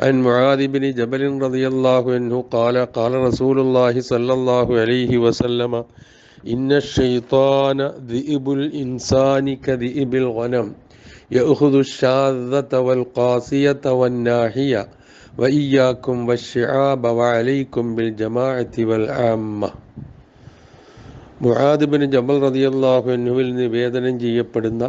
عن معاذ بن جبل رضي الله عنه قال قال رسول الله صلى الله عليه وسلم إن الشيطان ذئب الإنسان كذئب الغنم يأخذ الشاذة والقاسية والناحية وإياكم والشعاب وعليكم بالجماعة والعامة Muadh bin ജബൽ റളിയല്ലാഹു അൻഹുവിൽ നിവേദനം ചെയ്യപ്പെടുന്ന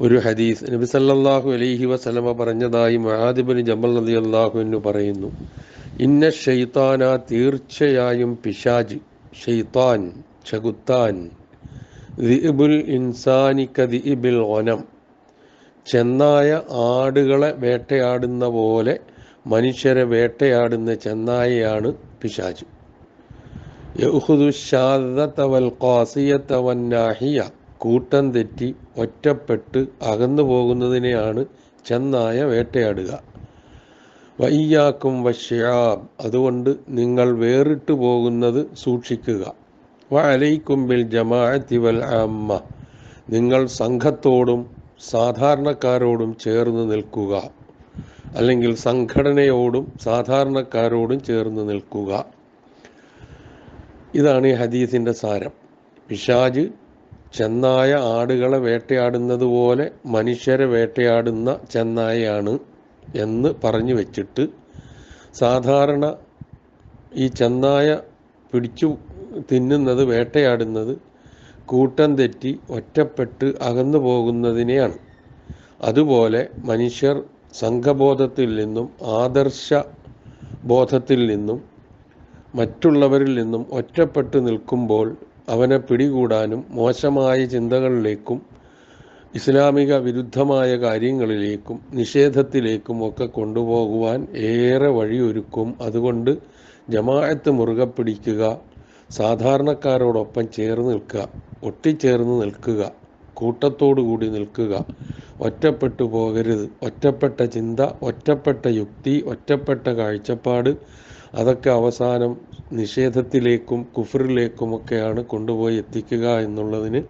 ഒരു ഹദീസ് നബി സല്ലല്ലാഹു അലൈഹി വസല്ലമ പറഞ്ഞതായി മഹാദിബിന് ജബൽ റളിയല്ലാഹു അൻഹു പറയുന്നു. ഇന്ന ഷെയ്ത്താന തീർച്ചയായും പിശാജ് ഷെയ്ത്താൻ ചകുത്താൻ. ദിഇബുൽ ഇൻസാനി കദിഇബിൽ ഗനം. ചെന്നായ ആടുകളെ വേട്ടയാടുന്ന പോലെ മനുഷ്യരെ വേട്ടയാടുന്ന ചെന്നായയാണ് പിശാജ്. യഹുദു ഷാദത വൽ ഖാസിയത വൻ നാഹിയ. കൂട്ടം തെറ്റി ഒറ്റപ്പെട്ട് അകന്നു പോകുന്നതിനെയാണ് ചെന്നായ വേട്ടയാടുക. വയ്യാക്കും വശ്യാം അതുകൊണ്ട് നിങ്ങൾ വേറിട്ട് പോകുന്നത് സൂക്ഷിക്കുക. വലൈക്കുമ്പിൽ ജമാഅത്തിവൽ ജമാഅത്തി വൽ ആമ്മ നിങ്ങൾ സംഘത്തോടും സാധാരണക്കാരോടും ചേർന്ന് നിൽക്കുക. അല്ലെങ്കിൽ സംഘടനയോടും സാധാരണക്കാരോടും ചേർന്ന് നിൽക്കുക. ഇതാണ് ഈ ഹദീസിന്റെ സാരം. പിശാജ് ചെന്നായ ആടുകളെ വേട്ടയാടുന്നത് പോലെ മനുഷ്യരെ വേട്ടയാടുന്ന ചെന്നായയാണ് എന്ന് പറഞ്ഞു വെച്ചിട്ട് സാധാരണ ഈ ചെന്നായ പിടിച്ചു തിന്നുന്നത് വേട്ടയാടുന്നത് കൂട്ടം തെറ്റി ഒറ്റപ്പെട്ട് അകന്നു പോകുന്നതിനെയാണ്. അതുപോലെ മനുഷ്യർ സംഘബോധത്തിൽ നിന്നും ആദർശ ബോധത്തിൽ നിന്നും മറ്റുള്ളവരിൽ നിന്നും ഒറ്റപ്പെട്ട് നിൽക്കുമ്പോൾ അവനെ പിടികൂടാനും മോശമായ ചിന്തകളിലേക്കും ഇസ്ലാമിക വിരുദ്ധമായ കാര്യങ്ങളിലേക്കും നിഷേധത്തിലേക്കും ഒക്കെ കൊണ്ടുപോകുവാൻ ഏറെ വഴിയൊരുക്കും. അതുകൊണ്ട് ജമാഅത്ത് മുറുകെ പിടിക്കുക സാധാരണക്കാരോടൊപ്പം ചേർന്ന് നിൽക്കുക ഒട്ടിച്ചേർന്ന് നിൽക്കുക കൂട്ടത്തോടു കൂടി നിൽക്കുക ഒറ്റപ്പെട്ടു പോകരുത്. ഒറ്റപ്പെട്ട ചിന്ത ഒറ്റപ്പെട്ട യുക്തി ഒറ്റപ്പെട്ട കാഴ്ചപ്പാട് അതൊക്കെ അവസാനം നിഷേധത്തിലേക്കും കുഫറിലേക്കുമൊക്കെയാണ് കൊണ്ടുപോയി എത്തിക്കുക എന്നുള്ളതിന്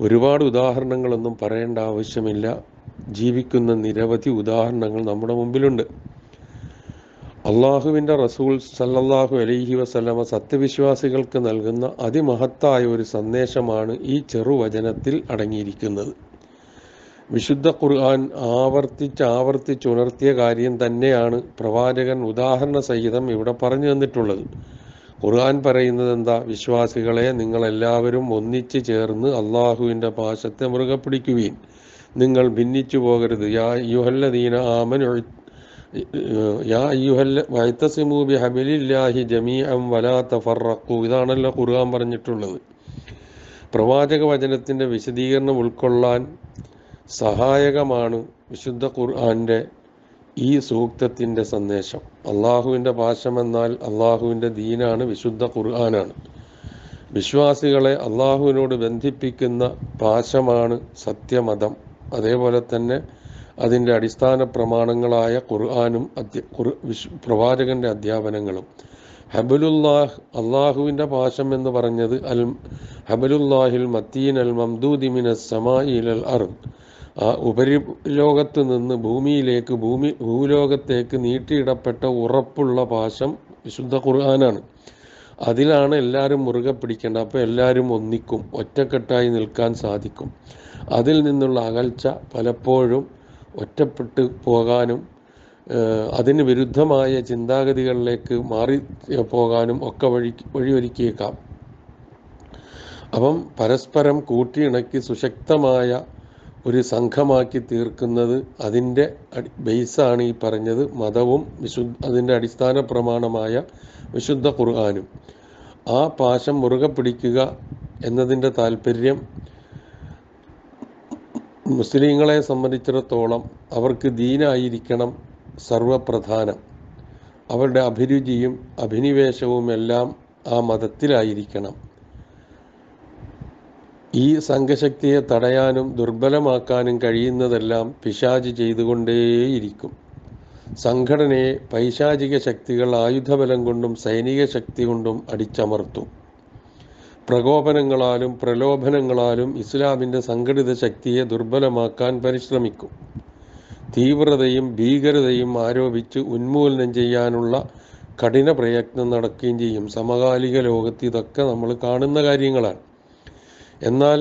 ഒരുപാട് ഉദാഹരണങ്ങളൊന്നും പറയേണ്ട ആവശ്യമില്ല. ജീവിക്കുന്ന നിരവധി ഉദാഹരണങ്ങൾ നമ്മുടെ മുമ്പിലുണ്ട്. അള്ളാഹുവിന്റെ റസൂൽ സല്ലല്ലാഹു അലൈഹി വസല്ലമ സത്യവിശ്വാസികൾക്ക് നൽകുന്ന അതിമഹത്തായ ഒരു സന്ദേശമാണ് ഈ ചെറുവചനത്തിൽ അടങ്ങിയിരിക്കുന്നത്. വിശുദ്ധ ഖുർആൻ ആവർത്തിച്ച് ആവർത്തിച്ചുണർത്തിയ കാര്യം തന്നെയാണ് പ്രവാചകൻ ഉദാഹരണ സഹിതം ഇവിടെ പറഞ്ഞു തന്നിട്ടുള്ളത്. ഖുർആൻ പറയുന്നത് എന്താ? വിശ്വാസികളെ നിങ്ങളെല്ലാവരും ഒന്നിച്ചു ചേർന്ന് അള്ളാഹുവിന്റെ പാശത്തെ മുറുകെ പിടിക്കുകയും നിങ്ങൾ ഭിന്നിച്ചു പോകരുത്. യാ യുഹല്ലദീന ആമൻ യാ അയ്യുഹല്ല വൈത്തസിമു ബി ഹബിലില്ലാഹി ജമീഅം വലാ തഫറഖു ഇതാണല്ലോ ഖുർആൻ പറഞ്ഞിട്ടുള്ളത്. പ്രവാചക വചനത്തിന്റെ വിശദീകരണം ഉൾക്കൊള്ളാൻ സഹായകമാണ് വിശുദ്ധ ഖുർആാന്റെ ഈ സൂക്തത്തിന്റെ സന്ദേശം. അള്ളാഹുവിന്റെ ഭാഷമെന്നാൽ അള്ളാഹുവിന്റെ ദീനാണ് വിശുദ്ധ ഖുർആനാണ്. വിശ്വാസികളെ അള്ളാഹുവിനോട് ബന്ധിപ്പിക്കുന്ന പാശമാണ് സത്യമതം. അതേപോലെ തന്നെ അതിന്റെ അടിസ്ഥാന പ്രമാണങ്ങളായ ഖുർആാനും അധ്യ പ്രവാചകന്റെ അധ്യാപനങ്ങളും. ഹബലുല്ലാഹ് അള്ളാഹുവിന്റെ പാശം എന്ന് പറഞ്ഞത് അൽ ഹബലുല്ലാഹിൽ മത്തീൻ അൽ മംദൂദിമിന സമായിൽ അൽ അർദ്. ആ ഉപരിലോകത്ത് നിന്ന് ഭൂമിയിലേക്ക് ഭൂമി ഭൂലോകത്തേക്ക് നീട്ടിയിടപ്പെട്ട ഉറപ്പുള്ള പാശം വിശുദ്ധ ഖുർആനാണ്. അതിലാണ് എല്ലാവരും മുറുകെ പിടിക്കേണ്ടത്. അപ്പോൾ എല്ലാവരും ഒന്നിക്കും ഒറ്റക്കെട്ടായി നിൽക്കാൻ സാധിക്കും. അതിൽ നിന്നുള്ള അകൽച്ച പലപ്പോഴും ഒറ്റപ്പെട്ട് പോകാനും അതിന് വിരുദ്ധമായ ചിന്താഗതികളിലേക്ക് മാറി പോകാനും ഒക്കെ വഴി വഴിയൊരുക്കിയേക്കാം. അപ്പം പരസ്പരം കൂട്ടിയിണക്കി സുശക്തമായ ഒരു സംഘമാക്കി തീർക്കുന്നത് അതിന്റെ ബേസാണ് ഈ പറഞ്ഞത് മതവും വിശുദ്ധ അതിന്റെ അടിസ്ഥാന പ്രമാണമായ വിശുദ്ധ ഖുർആാനും. ആ പാശം മുറുകെ പിടിക്കുക എന്നതിന്റെ താല്പര്യം മുസ്ലിങ്ങളെ സംബന്ധിച്ചിടത്തോളം അവർക്ക് ദീനായിരിക്കണം സർവപ്രധാനം. അവരുടെ അഭിരുചിയും അഭിനിവേശവും എല്ലാം ആ മതത്തിലായിരിക്കണം. ഈ സംഘശക്തിയെ തടയാനും ദുർബലമാക്കാനും കഴിയുന്നതെല്ലാം പിശാച് ചെയ്തുകൊണ്ടേയിരിക്കും. സംഘടനയെ പൈശാചിക ശക്തികൾ ആയുധബലം കൊണ്ടും സൈനിക ശക്തി കൊണ്ടും അടിച്ചമർത്തും. പ്രകോപനങ്ങളാലും പ്രലോഭനങ്ങളാലും ഇസ്ലാമിന്റെ സംഘടിത ശക്തിയെ ദുർബലമാക്കാൻ പരിശ്രമിക്കും. തീവ്രതയും ഭീകരതയും ആരോപിച്ച് ഉന്മൂലനം ചെയ്യാനുള്ള കഠിന പ്രയത്നം നടക്കുകയും ചെയ്യും. സമകാലിക ലോകത്ത് ഇതൊക്കെ നമ്മൾ കാണുന്ന കാര്യങ്ങളാണ്. എന്നാൽ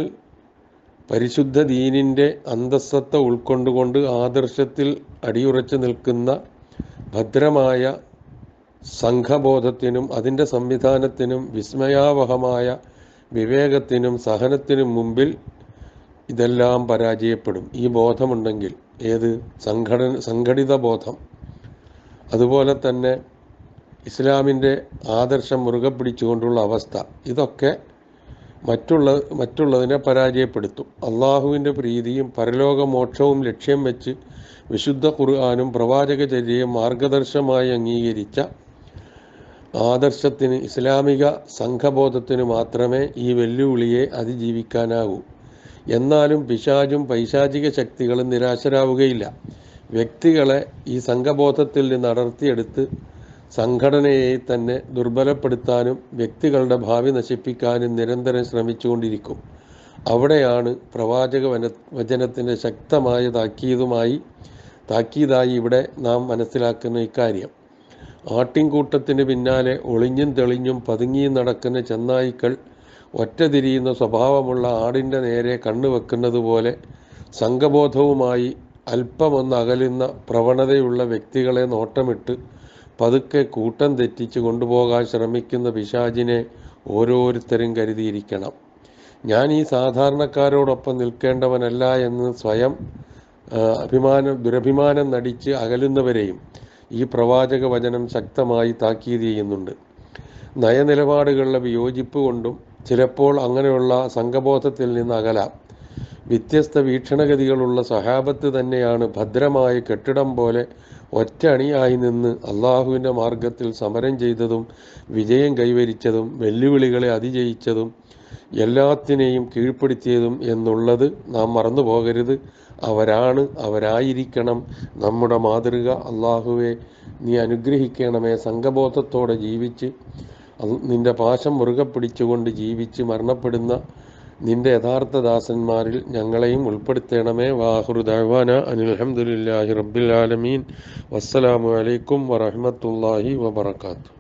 പരിശുദ്ധ ദീനിന്റെ അന്തസ്സത്ത ഉൾക്കൊണ്ടുകൊണ്ട് ആദർശത്തിൽ അടിയുറച്ചു നിൽക്കുന്ന ഭദ്രമായ സംഘബോധത്തിനും അതിന്റെ സംവിധാനത്തിനും വിസ്മയാവഹമായ വിവേകത്തിനും സഹനത്തിനും മുമ്പിൽ ഇതെല്ലാം പരാജയപ്പെടും. ഈ ബോധമുണ്ടെങ്കിൽ ഏത്? സംഘടന സംഘടിത ബോധം. അതുപോലെ തന്നെ ഇസ്ലാമിന്റെ ആദർശം മുറുകെ പിടിച്ചുകൊണ്ടുള്ള അവസ്ഥ. ഇതൊക്കെ മറ്റുള്ള മറ്റുള്ളതിനെ പരാജയപ്പെടുത്തും. അള്ളാഹുവിന്റെ പ്രീതിയും പരലോക മോക്ഷവും ലക്ഷ്യം വെച്ച് വിശുദ്ധ ഖുർആാനും പ്രവാചകചര്യയും മാർഗദർശമായി അംഗീകരിച്ച ആദർശത്തിന് ഇസ്ലാമിക സംഘബോധത്തിന് മാത്രമേ ഈ വെല്ലുവിളിയെ അതിജീവിക്കാനാകൂ. എന്നാലും പിശാചും പൈശാചിക ശക്തികളും നിരാശരാവുകയില്ല. വ്യക്തികളെ ഈ സംഘബോധത്തിൽ നിന്ന് അടർത്തിയെടുത്ത് സംഘടനയെ തന്നെ ദുർബലപ്പെടുത്താനും വ്യക്തികളുടെ ഭാവി നശിപ്പിക്കാനും നിരന്തരം ശ്രമിച്ചുകൊണ്ടിരിക്കും. അവിടെയാണ് പ്രവാചക വന വചനത്തിന്റെ ശക്തമായ താക്കീതുമായി താക്കീതായി ഇവിടെ നാം മനസ്സിലാക്കുന്ന ഇക്കാര്യം. ആട്ടിൻകൂട്ടത്തിന് പിന്നാലെ ഒളിഞ്ഞും തെളിഞ്ഞും പതുങ്ങിയും നടക്കുന്ന ചെന്നായ്ക്കൾ ഒറ്റ തിരിയുന്ന സ്വഭാവമുള്ള ആടിന്റെ നേരെ കണ്ണുവെക്കുന്നത് പോലെ സംഘബോധവുമായി അല്പമൊന്നകലുന്ന പ്രവണതയുള്ള വ്യക്തികളെ നോട്ടമിട്ട് പതുക്കെ കൂട്ടം തെറ്റിച്ച് കൊണ്ടുപോകാൻ ശ്രമിക്കുന്ന പിശാചിനെ ഓരോരുത്തരും കരുതിയിരിക്കണം. ഞാൻ ഈ സാധാരണക്കാരോടൊപ്പം നിൽക്കേണ്ടവനല്ല എന്ന് സ്വയം അഭിമാനം ദുരഭിമാനം നടിച്ച് അകലുന്നവരെയും ഈ പ്രവാചക വചനം ശക്തമായി താക്കീത് ചെയ്യുന്നുണ്ട്. നയനിലപാടുകളുടെ വിയോജിപ്പ് കൊണ്ടും ചിലപ്പോൾ അങ്ങനെയുള്ള സംഘബോധത്തിൽ നിന്ന് അകലാം. വ്യത്യസ്ത വീക്ഷണഗതികളുള്ള സഹാബത്ത് തന്നെയാണ് ഭദ്രമായ കെട്ടിടം പോലെ ഒറ്റ അണിയായി നിന്ന് അള്ളാഹുവിന്റെ മാർഗത്തിൽ സമരം ചെയ്തതും വിജയം കൈവരിച്ചതും വെല്ലുവിളികളെ അതിജയിച്ചതും എല്ലാത്തിനെയും കീഴ്പ്പെടുത്തിയതും എന്നുള്ളത് നാം മറന്നു പോകരുത്. അവരാണ് അവരായിരിക്കണം നമ്മുടെ മാതൃക. അള്ളാഹുവെ നീ അനുഗ്രഹിക്കണമേ. സംഘബോധത്തോടെ ജീവിച്ച് നിന്റെ പാശം മുറുകെ പിടിച്ചുകൊണ്ട് ജീവിച്ച് മരണപ്പെടുന്ന നിന്റെ യഥാർത്ഥ ദാസന്മാരിൽ ഞങ്ങളെയും ഉൾപ്പെടുത്തണമേ. വാഹുറു ദഅ്വാന അനിൽ ഹംദുലില്ലാഹി റബ്ബിൽ ആലമീൻ. വസ്സലാമു അലൈക്കും വറഹ്മത്തുള്ളാഹി വബറകാതുഹു.